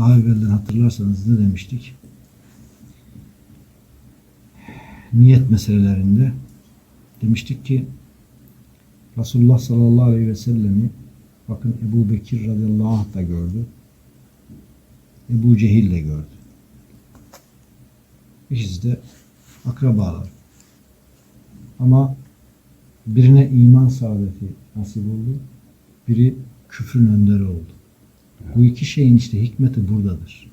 Daha evvelden hatırlarsanız ne demiştik? Niyet meselelerinde demiştik ki Resulullah sallallahu aleyhi ve sellemi bakın Ebu Bekir radıyallahu anh da gördü. Ebu Cehil de gördü. İkisi de akrabalar. Ama birine iman saadeti nasip oldu. Biri küfrün önderi oldu. Bu iki şeyin işte hikmeti buradadır.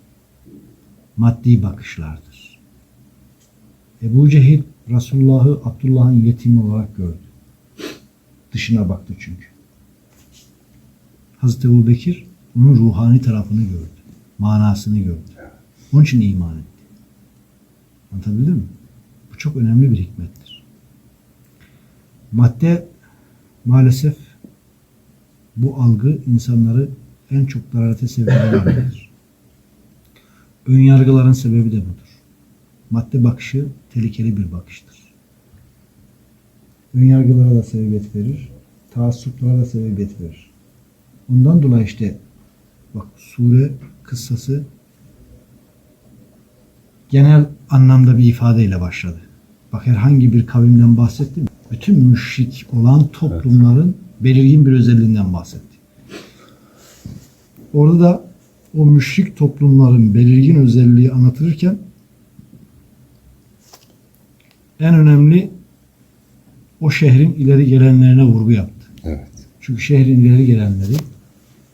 Maddi bakışlardır. Ebu Cehil Resulullah'ı Abdullah'ın yetimi olarak gördü. Dışına baktı çünkü. Hazreti Ebu Bekir onun ruhani tarafını gördü. Manasını gördü. Onun için iman etti. Anlatabildim mi? Bu çok önemli bir hikmettir. Madde maalesef bu algı insanları en çok dalalete algıdır. Ön yargıların sebebi de budur. Madde bakışı tehlikeli bir bakıştır. Ön yargılara da sebebiyet verir, taassuplara da sebebiyet verir. Ondan dolayı işte bak sure kıssası genel anlamda bir ifadeyle başladı. Bak herhangi bir kavimden bahsetti mi? Bütün müşrik olan toplumların belirgin bir özelliğinden bahsetti. Orada da o müşrik toplumların belirgin özelliği anlatılırken en önemli o şehrin ileri gelenlerine vurgu yaptı. Evet. Çünkü şehrin ileri gelenleri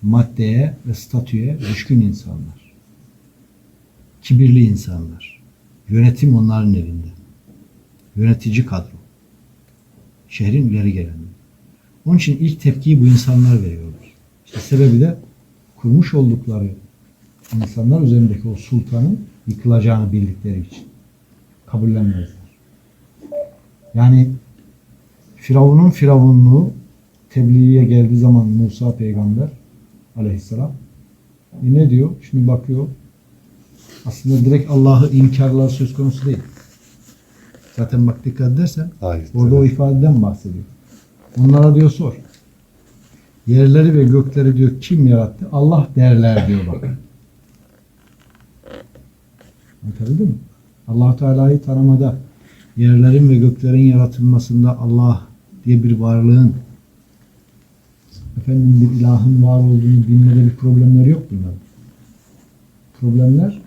maddeye ve statüye düşkün insanlar. Kibirli insanlar. Yönetim onların elinde. Yönetici kadro. Şehrin ileri gelenleri. Onun için ilk tepkiyi bu insanlar veriyorlar. İşte sebebi de kurmuş oldukları insanlar üzerindeki o sultanın yıkılacağını bildikleri için. Kabullenmezler. Yani Firavun'un firavunluğu tebliğe geldiği zaman Musa peygamber aleyhisselam e ne diyor? Şimdi bakıyor. Aslında direkt Allah'ı inkarlar söz konusu değil. Zaten bak dikkat edersen Hayır. orada o ifadeden bahsediyor. Onlara diyor sor. Yerleri ve gökleri diyor kim yarattı? Allah derler diyor bak. Anlatabildim mi? allah Teala'yı tanımada yerlerin ve göklerin yaratılmasında Allah diye bir varlığın efendim bir ilahın var olduğunu bilmede bir problemleri yok bunların. Problemler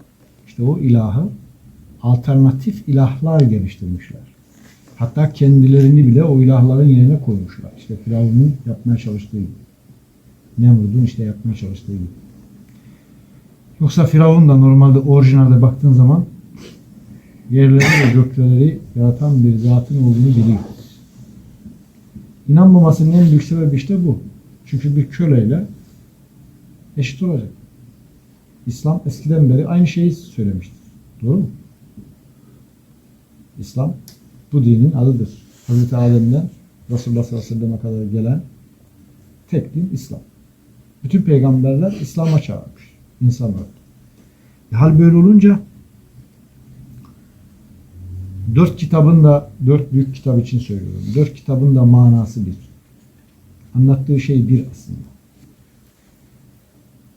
işte o ilahı alternatif ilahlar geliştirmişler. Hatta kendilerini bile o ilahların yerine koymuşlar. İşte Firavun'un yapmaya çalıştığı gibi. Nemrud'un işte yapmaya çalıştığı gibi. Yoksa Firavun da normalde orijinalde baktığın zaman yerleri ve gökleri yaratan bir zatın olduğunu biliyor. İnanmamasının en büyük sebebi işte bu. Çünkü bir köleyle eşit olacak. İslam eskiden beri aynı şeyi söylemiştir. Doğru mu? İslam bu dinin adıdır. Hazreti Adem'den Resulullah sallallahu aleyhi ve kadar gelen tek din İslam. Bütün peygamberler İslam'a çağırmış insanları. E, hal böyle olunca dört kitabın da dört büyük kitap için söylüyorum. Dört kitabın da manası bir. Anlattığı şey bir aslında.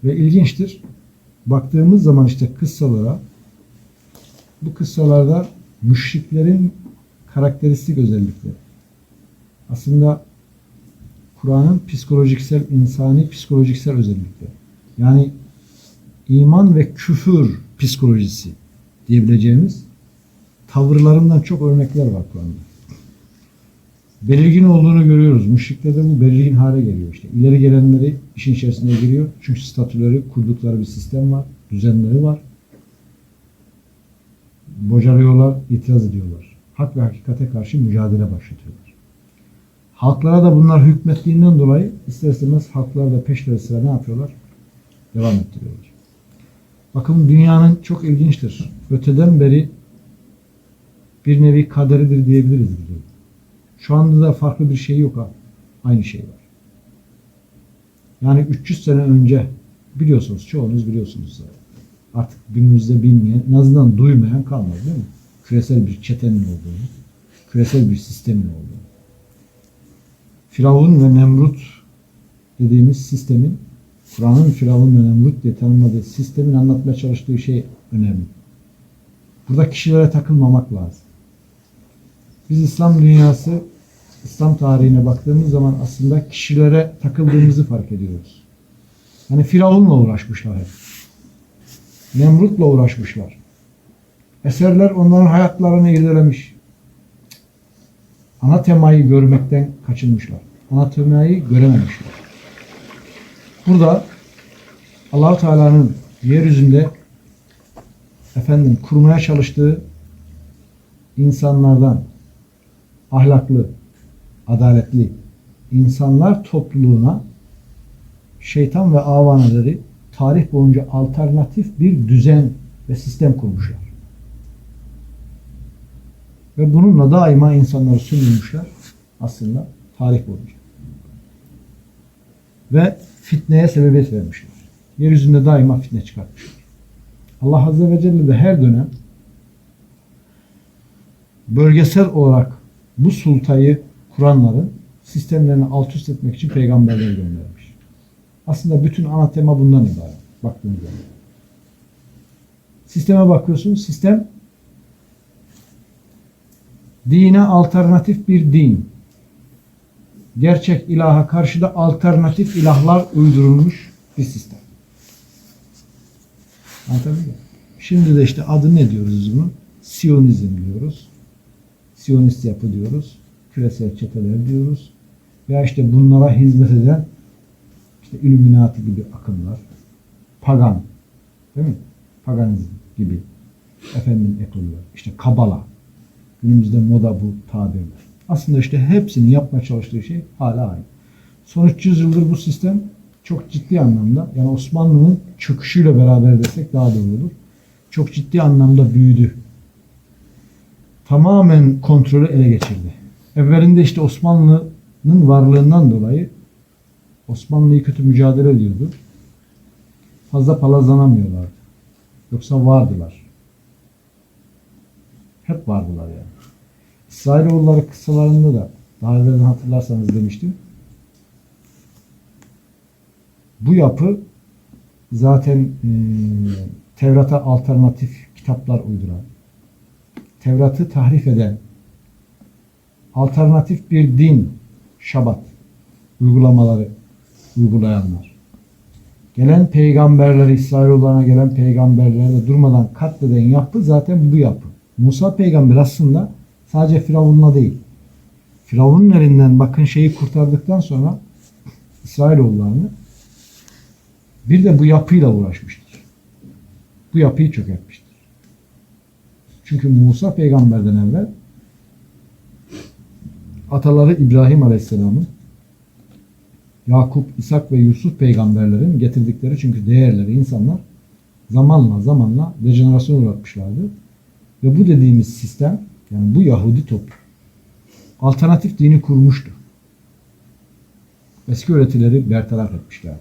Ve ilginçtir. Baktığımız zaman işte kıssalara bu kıssalarda müşriklerin karakteristik özellikleri. Aslında Kur'an'ın psikolojiksel, insani psikolojiksel özellikleri. Yani iman ve küfür psikolojisi diyebileceğimiz tavırlarından çok örnekler var Kur'an'da. Belirgin olduğunu görüyoruz. Müşriklerde bu belirgin hale geliyor işte. İleri gelenleri işin içerisine giriyor. Çünkü statüleri, kurdukları bir sistem var. Düzenleri var. Bocalıyorlar, itiraz ediyorlar. Hak ve hakikate karşı mücadele başlatıyorlar. Halklara da bunlar hükmettiğinden dolayı ister istemez halklar da peşleri sıra ne yapıyorlar? Devam ettiriyorlar. Bakın dünyanın çok ilginçtir. Öteden beri bir nevi kaderidir diyebiliriz. durum. Şu anda da farklı bir şey yok ha. Aynı şey var. Yani 300 sene önce biliyorsunuz, çoğunuz biliyorsunuz zaten. Artık günümüzde bilmeyen, en azından duymayan kalmadı değil mi? Küresel bir çetenin olduğunu, küresel bir sistemin olduğunu. Firavun ve Nemrut dediğimiz sistemin Kur'an'ın Firavun ve Nemrut diye tanımladığı sistemin anlatmaya çalıştığı şey önemli. Burada kişilere takılmamak lazım. Biz İslam dünyası, İslam tarihine baktığımız zaman aslında kişilere takıldığımızı fark ediyoruz. Hani Firavun'la uğraşmışlar hep. Nemrut'la uğraşmışlar. Eserler onların hayatlarını irdelemiş. Ana temayı görmekten kaçınmışlar. Ana temayı görememişler. Burada Allahu Teala'nın yeryüzünde efendim kurmaya çalıştığı insanlardan ahlaklı, adaletli insanlar topluluğuna şeytan ve avanaları tarih boyunca alternatif bir düzen ve sistem kurmuşlar. Ve bununla daima insanları sömürmüşler aslında tarih boyunca. Ve fitneye sebebiyet vermişler. Yeryüzünde daima fitne çıkartmışlar. Allah Azze ve Celle de her dönem bölgesel olarak bu sultayı kuranların sistemlerini alt üst etmek için peygamberleri göndermiş. Aslında bütün ana tema bundan ibaret. Baktığınız zaman. Sisteme bakıyorsun. Sistem dine alternatif bir din. Gerçek ilaha karşı da alternatif ilahlar uydurulmuş bir sistem. Anlatabildim mi? Şimdi de işte adı ne diyoruz biz bunun? Siyonizm diyoruz. Siyonist yapı diyoruz. Küresel çeteler diyoruz. Veya işte bunlara hizmet eden işte Illuminati gibi akımlar. Pagan. Değil mi? Paganizm gibi. Efendim ekoller. İşte Kabala. Günümüzde moda bu tabirler. Aslında işte hepsinin yapmaya çalıştığı şey hala aynı. Son 300 yıldır bu sistem çok ciddi anlamda yani Osmanlı'nın çöküşüyle beraber desek daha doğru olur. Çok ciddi anlamda büyüdü. Tamamen kontrolü ele geçirdi. Evvelinde işte Osmanlı'nın varlığından dolayı Osmanlı'yı kötü mücadele ediyordu. Fazla palazlanamıyorlardı. Yoksa vardılar. Hep vardılar yani. İsrailoğulları kıssalarında da daha evvelden hatırlarsanız demiştim. Bu yapı zaten e, Tevrat'a alternatif kitaplar uyduran, Tevrat'ı tahrif eden, alternatif bir din, şabat uygulamaları uygulayanlar. Gelen peygamberleri, İsrailoğullarına gelen peygamberleri de durmadan katleden yapı zaten bu yapı. Musa peygamber aslında sadece Firavun'la değil. Firavun'un elinden bakın şeyi kurtardıktan sonra İsrailoğullarını bir de bu yapıyla uğraşmıştır. Bu yapıyı çökertmiştir. Çünkü Musa peygamberden evvel ataları İbrahim Aleyhisselam'ın Yakup, İshak ve Yusuf peygamberlerin getirdikleri çünkü değerleri insanlar zamanla zamanla dejenerasyon uğratmışlardı. Ve bu dediğimiz sistem yani bu Yahudi toplum alternatif dini kurmuştu. Eski öğretileri bertaraf etmişlerdi.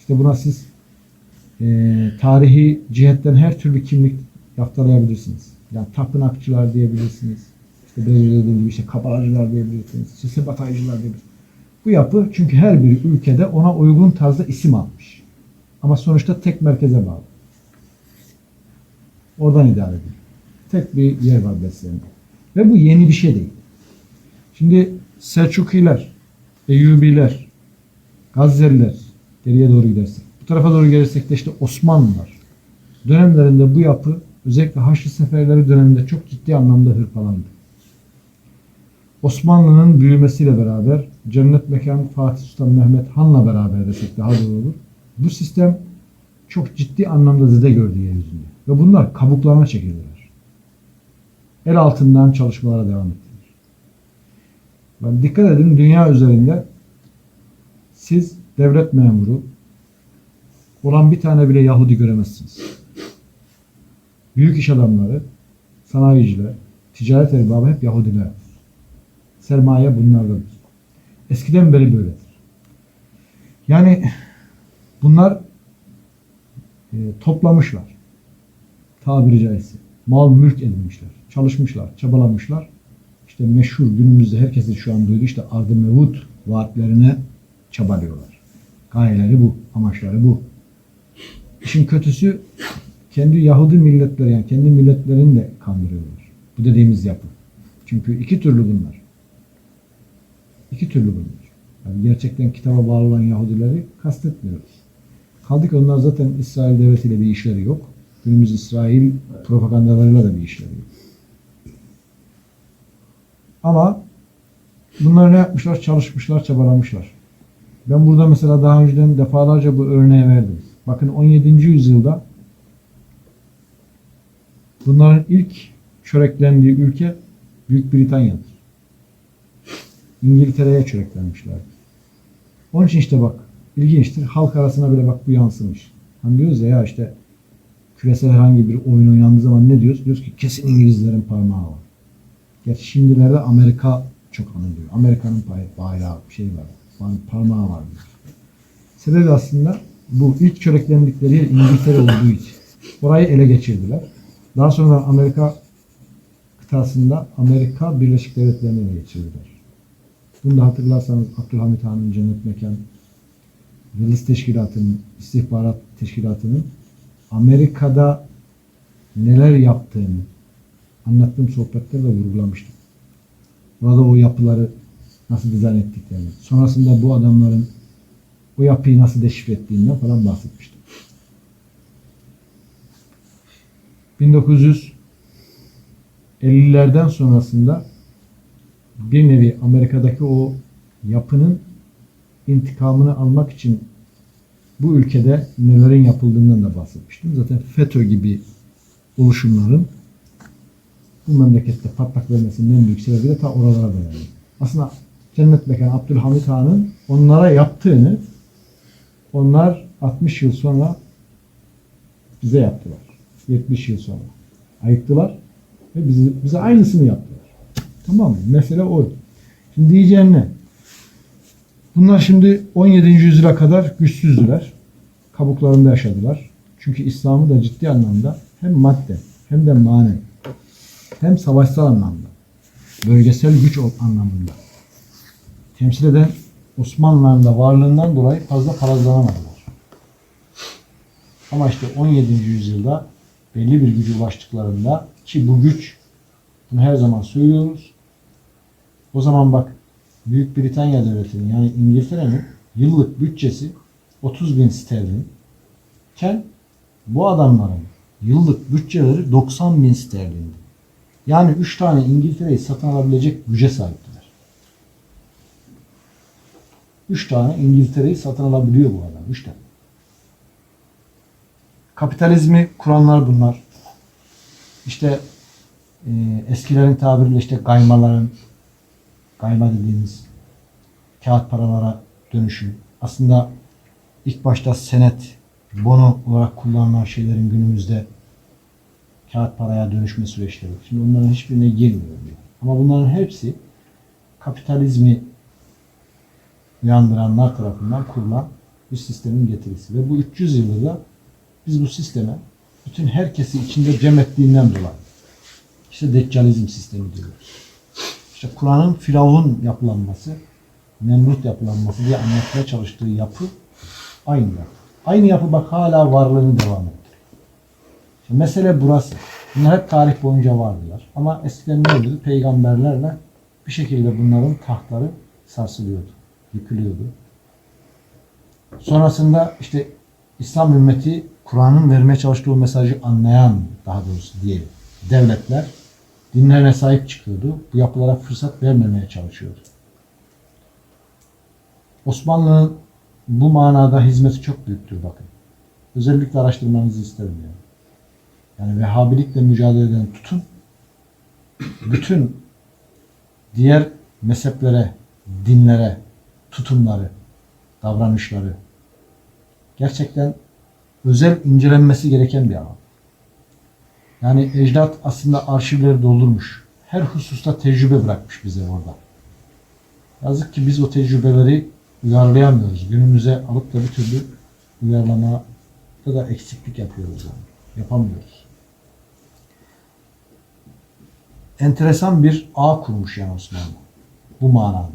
İşte buna siz e, tarihi cihetten her türlü kimlik yaftalayabilirsiniz. Yani tapınakçılar diyebilirsiniz. İşte biraz önce gibi işte kabalacılar diyebilirsiniz. İşte sebataycılar diyebilirsiniz. Bu yapı çünkü her bir ülkede ona uygun tarzda isim almış. Ama sonuçta tek merkeze bağlı. Oradan idare ediyor. Tek bir yer var beslenme. Ve bu yeni bir şey değil. Şimdi Selçukiler, Eyyubiler, Gazze'liler geriye doğru gidersek. Bu tarafa doğru gelirsek de işte Osmanlılar. Dönemlerinde bu yapı özellikle Haçlı Seferleri döneminde çok ciddi anlamda hırpalandı. Osmanlı'nın büyümesiyle beraber cennet mekan Fatih Sultan Mehmet Han'la beraber desek daha doğru olur. Bu sistem çok ciddi anlamda zede gördü yeryüzünde. Ve bunlar kabuklarına çekildiler. El altından çalışmalara devam ettiler. Ben dikkat edin dünya üzerinde siz devlet memuru olan bir tane bile Yahudi göremezsiniz. Büyük iş adamları, sanayiciler, ticaret erbabı hep Yahudiler. Sermaye bunlardadır. Eskiden beri böyledir. Yani bunlar e, toplamışlar. Tabiri caizse. Mal mülk edinmişler. Çalışmışlar, çabalamışlar. İşte meşhur günümüzde herkesin şu an duyduğu işte ardı mevut vaatlerine çabalıyorlar. Gayeleri bu, amaçları bu. İşin kötüsü kendi Yahudi milletleri yani kendi milletlerini de kandırıyorlar. Bu dediğimiz yapı. Çünkü iki türlü bunlar. İki türlü bunlar. Yani gerçekten kitaba bağlı olan Yahudileri kastetmiyoruz. Kaldı ki onlar zaten İsrail devletiyle bir işleri yok. Günümüz İsrail propagandalarıyla da bir işleri yok. Ama bunlar ne yapmışlar? Çalışmışlar, çabalamışlar. Ben burada mesela daha önceden defalarca bu örneği verdim. Bakın 17. yüzyılda bunların ilk çöreklendiği ülke Büyük Britanya'dır. İngiltere'ye çöreklenmişlerdir. Onun için işte bak ilginçtir. Halk arasına bile bak bu yansımış. Hani diyoruz ya, ya işte küresel herhangi bir oyun oynandığı zaman ne diyoruz? Diyoruz ki kesin İngilizlerin parmağı var. Gerçi şimdilerde Amerika çok anılıyor. Amerika'nın bayrağı şey var. Parmağı var. Sebebi aslında bu ilk çöreklendikleri yer İngiltere olduğu için. Orayı ele geçirdiler. Daha sonra Amerika kıtasında Amerika Birleşik Devletleri'ni ele geçirdiler. Bunu da hatırlarsanız Abdülhamit Han'ın Cennet Mekan Yıldız Teşkilatı'nın, istihbarat teşkilatının Amerika'da neler yaptığını anlattığım sohbetlerde de vurgulamıştım. Burada o yapıları nasıl dizayn ettiklerini, sonrasında bu adamların o yapıyı nasıl deşifre ettiğinden falan bahsetmiştim. 1950'lerden sonrasında bir nevi Amerika'daki o yapının intikamını almak için bu ülkede nelerin yapıldığından da bahsetmiştim. Zaten FETÖ gibi oluşumların bu memlekette patlak vermesinin en büyük sebebi de ta oralara dayanıyor. Aslında Cennet Mekan Abdülhamit Han'ın onlara yaptığını onlar 60 yıl sonra bize yaptılar. 70 yıl sonra. Ayıktılar ve bizi, bize aynısını yaptılar. Tamam mı? Mesele o. Şimdi diyeceğin ne? Bunlar şimdi 17. yüzyıla kadar güçsüzdüler. Kabuklarında yaşadılar. Çünkü İslam'ı da ciddi anlamda hem madde hem de manen hem savaşsal anlamda bölgesel güç anlamında temsil eden Osmanlıların da varlığından dolayı fazla parazlanamadılar. Ama işte 17. yüzyılda belli bir gücü ulaştıklarında ki bu güç bunu her zaman söylüyoruz. O zaman bak Büyük Britanya Devleti'nin yani İngiltere'nin yıllık bütçesi 30 bin sterlin iken bu adamların yıllık bütçeleri 90 bin sterlindi. Yani 3 tane İngiltere'yi satın alabilecek güce sahiptiler. 3 tane İngiltere'yi satın alabiliyor bu adam. 3 tane. Kapitalizmi kuranlar bunlar. İşte e, eskilerin tabiriyle işte gaymaların gayma dediğimiz kağıt paralara dönüşü. Aslında ilk başta senet, bono olarak kullanılan şeylerin günümüzde kağıt paraya dönüşme süreçleri. Şimdi onların hiçbirine girmiyorum. Ama bunların hepsi kapitalizmi uyandıranlar tarafından kurulan bir sistemin getirisi. Ve bu 300 yılda da biz bu sisteme bütün herkesi içinde cem ettiğinden dolayı işte deccalizm sistemi diyoruz. İşte Kur'an'ın Firavun yapılanması, Nemrut yapılanması diye anlatmaya çalıştığı yapı aynı yapı. Aynı yapı bak hala varlığını devam ettiriyor. Şimdi mesele burası. Bunlar hep tarih boyunca vardılar. Ama eskiden ne oluyordu? Peygamberlerle bir şekilde bunların tahtları sarsılıyordu, yıkılıyordu. Sonrasında işte İslam ümmeti Kur'an'ın vermeye çalıştığı mesajı anlayan daha doğrusu diyelim devletler dinlerine sahip çıkıyordu. Bu yapılara fırsat vermemeye çalışıyordu. Osmanlı'nın bu manada hizmeti çok büyüktür bakın. Özellikle araştırmanızı isterim yani. Yani Vehhabilikle mücadele eden tutun, bütün diğer mezheplere, dinlere, tutumları, davranışları gerçekten özel incelenmesi gereken bir alan. Yani ecdat aslında arşivleri doldurmuş. Her hususta tecrübe bırakmış bize orada. Yazık ki biz o tecrübeleri uyarlayamıyoruz. Günümüze alıp da bir türlü uyarlamada da eksiklik yapıyoruz yani. Yapamıyoruz. Enteresan bir ağ kurmuş yani Osmanlı. Bu manada.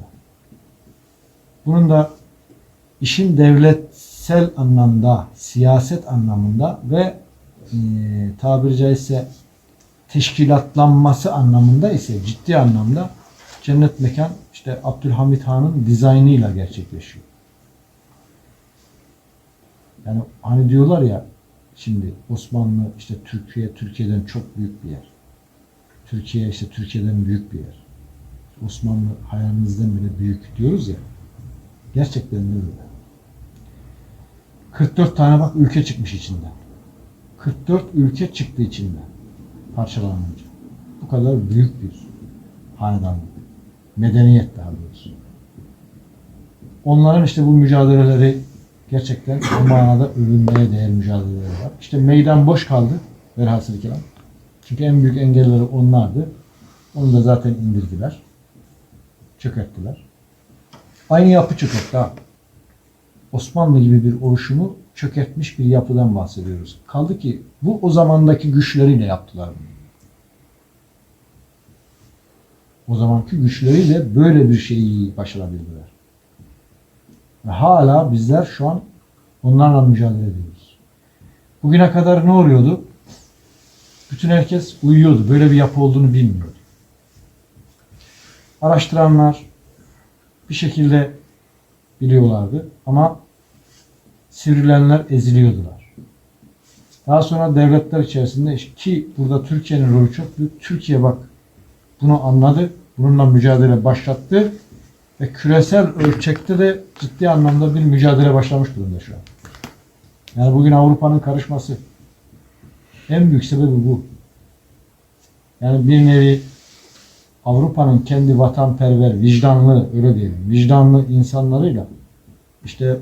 Bunun da işin devletsel anlamda, siyaset anlamında ve e, tabiri caizse teşkilatlanması anlamında ise ciddi anlamda cennet mekan işte Abdülhamit Han'ın dizaynıyla gerçekleşiyor. Yani hani diyorlar ya şimdi Osmanlı işte Türkiye Türkiye'den çok büyük bir yer. Türkiye işte Türkiye'den büyük bir yer. Osmanlı hayalimizden bile büyük diyoruz ya. Gerçekten de öyle. 44 tane bak ülke çıkmış içinden. 44 ülke çıktı içinden. Parçalanınca. Bu kadar büyük bir hanedanlık. Medeniyet daha doğrusu. Onların işte bu mücadeleleri gerçekten bu manada övünmeye değer mücadeleleri var. İşte meydan boş kaldı velhasıl kelam. Çünkü en büyük engelleri onlardı. Onu da zaten indirdiler. Çökerttiler. Aynı yapı çökertti ha. Osmanlı gibi bir oluşumu çökertmiş bir yapıdan bahsediyoruz. Kaldı ki bu o zamandaki güçleriyle yaptılar bunu. O zamanki güçleriyle böyle bir şeyi başarabildiler. Ve hala bizler şu an onlarla mücadele ediyoruz. Bugüne kadar ne oluyordu? Bütün herkes uyuyordu. Böyle bir yapı olduğunu bilmiyordu. Araştıranlar bir şekilde biliyorlardı ama sivrilenler eziliyordular. Daha sonra devletler içerisinde ki burada Türkiye'nin rolü çok büyük. Türkiye bak bunu anladı. Bununla mücadele başlattı. Ve küresel ölçekte de ciddi anlamda bir mücadele başlamış durumda şu an. Yani bugün Avrupa'nın karışması en büyük sebebi bu. Yani bir nevi Avrupa'nın kendi vatanperver, vicdanlı öyle diyelim, vicdanlı insanlarıyla işte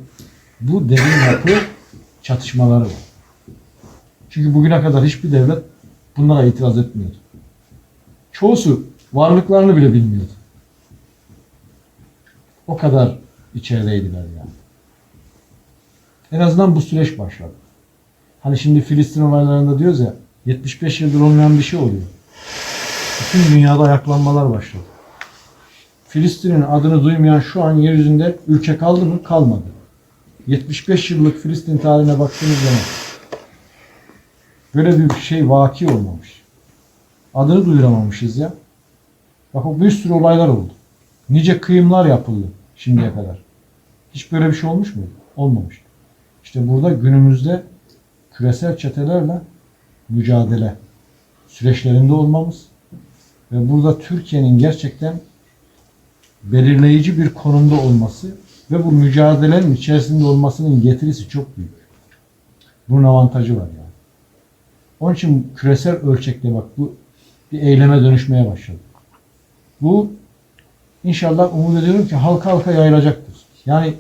bu derin yapı çatışmaları var. Çünkü bugüne kadar hiçbir devlet bunlara itiraz etmiyordu. Çoğusu varlıklarını bile bilmiyordu. O kadar içerideydiler yani. En azından bu süreç başladı. Hani şimdi Filistin olaylarında diyoruz ya 75 yıldır olmayan bir şey oluyor. Bütün dünyada ayaklanmalar başladı. Filistin'in adını duymayan şu an yeryüzünde ülke kaldı mı? Kalmadı. 75 yıllık Filistin tarihine baktığınız zaman böyle bir şey vaki olmamış. Adını duyuramamışız ya. Bak bir sürü olaylar oldu. Nice kıyımlar yapıldı şimdiye kadar. Hiç böyle bir şey olmuş muydu? Olmamış. İşte burada günümüzde küresel çetelerle mücadele süreçlerinde olmamız ve burada Türkiye'nin gerçekten belirleyici bir konumda olması ve bu mücadelenin içerisinde olmasının getirisi çok büyük. Bunun avantajı var yani. Onun için küresel ölçekte bak bu bir eyleme dönüşmeye başladı. Bu inşallah umut ediyorum ki halka halka yayılacaktır. Yani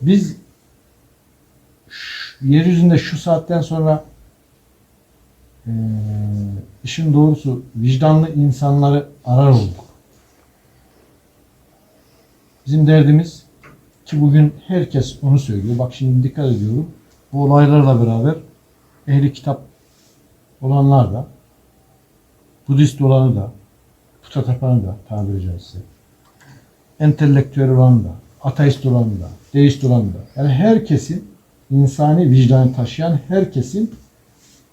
biz yeryüzünde şu saatten sonra eee işin doğrusu vicdanlı insanları arar olduk. Bizim derdimiz ki bugün herkes onu söylüyor. Bak şimdi dikkat ediyorum. Bu olaylarla beraber ehli kitap olanlar da Budist olanı da puta tapanı da tabiri caizse entelektüel olanı da ateist olanı da deist olanı da yani herkesin insani vicdanı taşıyan herkesin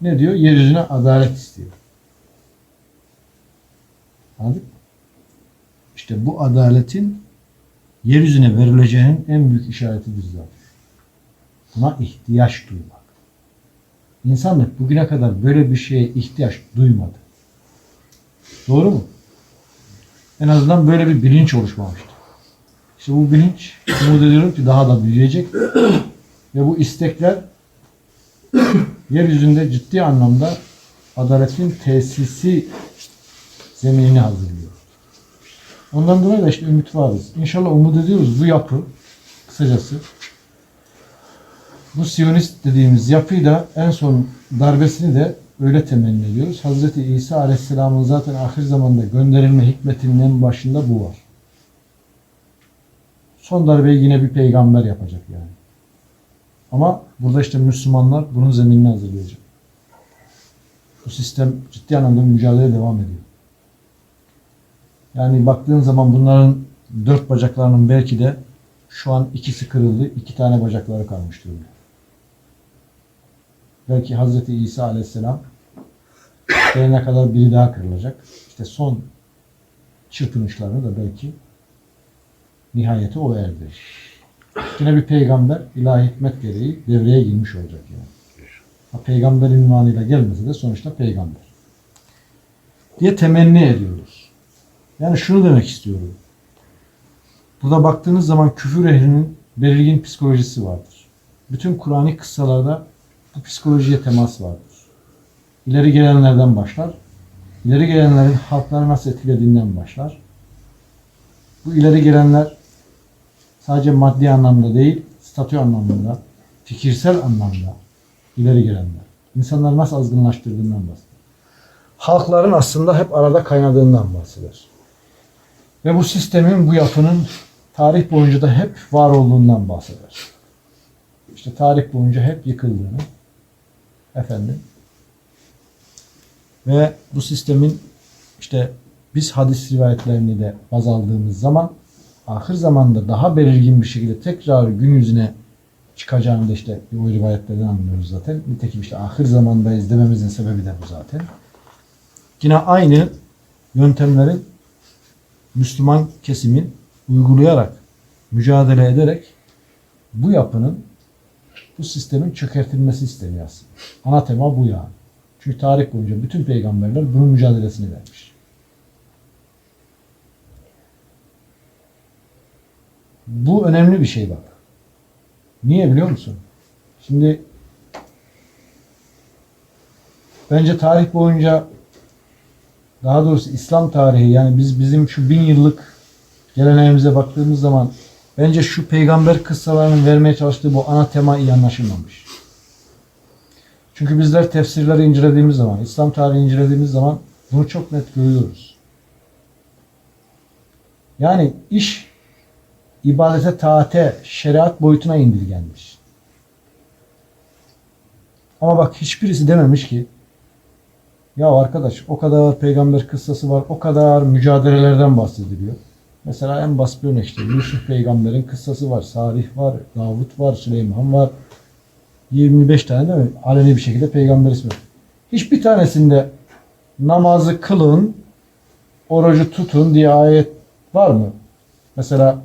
ne diyor? Yeryüzüne adalet istiyor. Anladık? İşte bu adaletin yeryüzüne verileceğinin en büyük işaretidir zaten. Buna ihtiyaç duymak. İnsanlık bugüne kadar böyle bir şeye ihtiyaç duymadı. Doğru mu? En azından böyle bir bilinç oluşmamıştı. İşte bu bilinç umut ediyorum ki daha da büyüyecek ve bu istekler yeryüzünde ciddi anlamda adaletin tesisi zeminini hazırlıyor. Ondan dolayı da işte ümit varız. İnşallah umut ediyoruz bu yapı kısacası bu Siyonist dediğimiz yapıyı da en son darbesini de öyle temenni ediyoruz. Hazreti İsa Aleyhisselam'ın zaten ahir zamanda gönderilme hikmetinin en başında bu var. Son darbeyi yine bir peygamber yapacak yani. Ama burada işte Müslümanlar bunun zeminini hazırlayacak. Bu sistem ciddi anlamda mücadele devam ediyor. Yani baktığın zaman bunların dört bacaklarının belki de Şu an ikisi kırıldı. iki tane bacakları kalmış durumda. Belki Hazreti İsa Aleyhisselam gelene kadar biri daha kırılacak. İşte son çırpınışlarını da belki nihayete o erdirir. Yine bir peygamber ilahi hikmet gereği devreye girmiş olacak yani. Ha, peygamber ünvanıyla gelmese de sonuçta peygamber. Diye temenni ediyoruz. Yani şunu demek istiyorum. Burada baktığınız zaman küfür ehlinin belirgin psikolojisi vardır. Bütün Kur'an'ı kıssalarda bu psikolojiye temas vardır. İleri gelenlerden başlar. İleri gelenlerin halkları nasıl etkilediğinden başlar. Bu ileri gelenler sadece maddi anlamda değil, statü anlamında, fikirsel anlamda ileri gelenler. İnsanları nasıl azgınlaştırdığından bahseder. Halkların aslında hep arada kaynadığından bahseder. Ve bu sistemin, bu yapının tarih boyunca da hep var olduğundan bahseder. İşte tarih boyunca hep yıkıldığını, efendim, ve bu sistemin işte biz hadis rivayetlerini de baz aldığımız zaman ahir zamanda daha belirgin bir şekilde tekrar gün yüzüne çıkacağını da işte o rivayetlerden anlıyoruz zaten. Nitekim işte ahir zamandayız dememizin sebebi de bu zaten. Yine aynı yöntemleri Müslüman kesimin uygulayarak, mücadele ederek bu yapının, bu sistemin çökertilmesi isteniyor aslında. Ana tema bu yani. Çünkü tarih boyunca bütün peygamberler bunun mücadelesini vermiş. Bu önemli bir şey bak. Niye biliyor musun? Şimdi bence tarih boyunca daha doğrusu İslam tarihi yani biz bizim şu bin yıllık geleneğimize baktığımız zaman bence şu peygamber kıssalarının vermeye çalıştığı bu ana tema iyi anlaşılmamış. Çünkü bizler tefsirleri incelediğimiz zaman, İslam tarihini incelediğimiz zaman bunu çok net görüyoruz. Yani iş ibadete, taate, şeriat boyutuna indirgenmiş. Ama bak hiçbirisi dememiş ki ya arkadaş o kadar peygamber kıssası var, o kadar mücadelelerden bahsediliyor. Mesela en basit bir örnek işte Yusuf peygamberin kıssası var, Salih var, Davut var, Süleyman var. 25 tane değil mi? Aleni bir şekilde peygamber ismi. Hiçbir tanesinde namazı kılın, orucu tutun diye ayet var mı? Mesela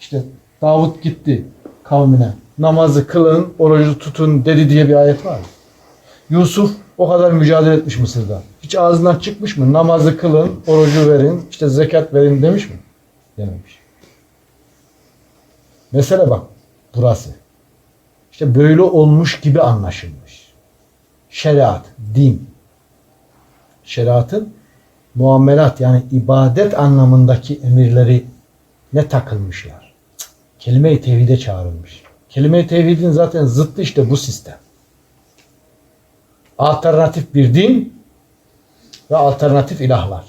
işte Davut gitti kavmine. Namazı kılın, orucu tutun dedi diye bir ayet var mı? Yusuf o kadar mücadele etmiş Mısır'da. Hiç ağzından çıkmış mı? Namazı kılın, orucu verin, işte zekat verin demiş mi? Dememiş. Mesele bak burası. İşte böyle olmuş gibi anlaşılmış. Şeriat, din. Şeriatın muamelat yani ibadet anlamındaki emirleri ne takılmışlar. Kelime-i tevhide çağrılmış. Kelime-i tevhidin zaten zıttı işte bu sistem. Alternatif bir din ve alternatif ilahlar.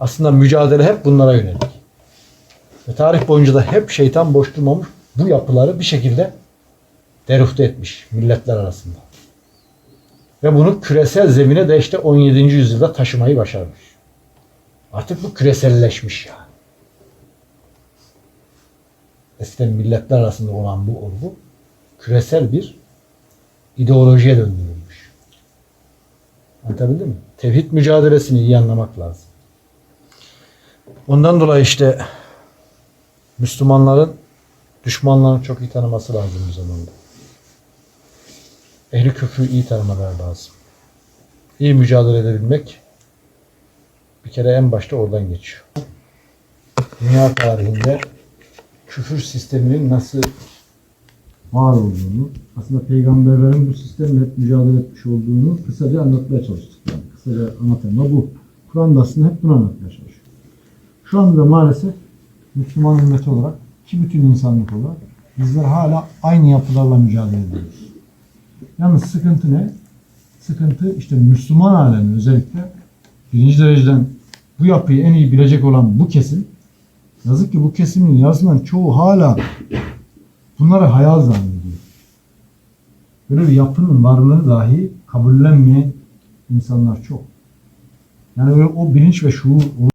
Aslında mücadele hep bunlara yönelik. Ve tarih boyunca da hep şeytan boş durmamış bu yapıları bir şekilde deruhte etmiş milletler arasında. Ve bunu küresel zemine de işte 17. yüzyılda taşımayı başarmış. Artık bu küreselleşmiş yani. Eskiden milletler arasında olan bu olgu küresel bir ideolojiye döndürülmüş. Anlatabildim mi? Tevhid mücadelesini iyi anlamak lazım. Ondan dolayı işte Müslümanların düşmanlarını çok iyi tanıması lazım bu zamanda. Ehli küfrü iyi tanımaları lazım. İyi mücadele edebilmek bir kere en başta oradan geçiyor. Dünya tarihinde küfür sisteminin nasıl var olduğunu, aslında peygamberlerin bu sistemle hep mücadele etmiş olduğunu kısaca anlatmaya çalıştık. Yani kısaca anlatma bu. Kur'an'da aslında hep bunu anlatmaya çalışıyor. Şu anda maalesef Müslüman ümmeti olarak ki bütün insanlık olarak bizler hala aynı yapılarla mücadele ediyoruz. Yalnız sıkıntı ne? Sıkıntı işte Müslüman alemi özellikle birinci dereceden bu yapıyı en iyi bilecek olan bu kesim yazık ki bu kesimin yazılan çoğu hala bunları hayal zannediyor. Böyle bir yapının varlığını dahi kabullenmeyen insanlar çok. Yani öyle o bilinç ve şuur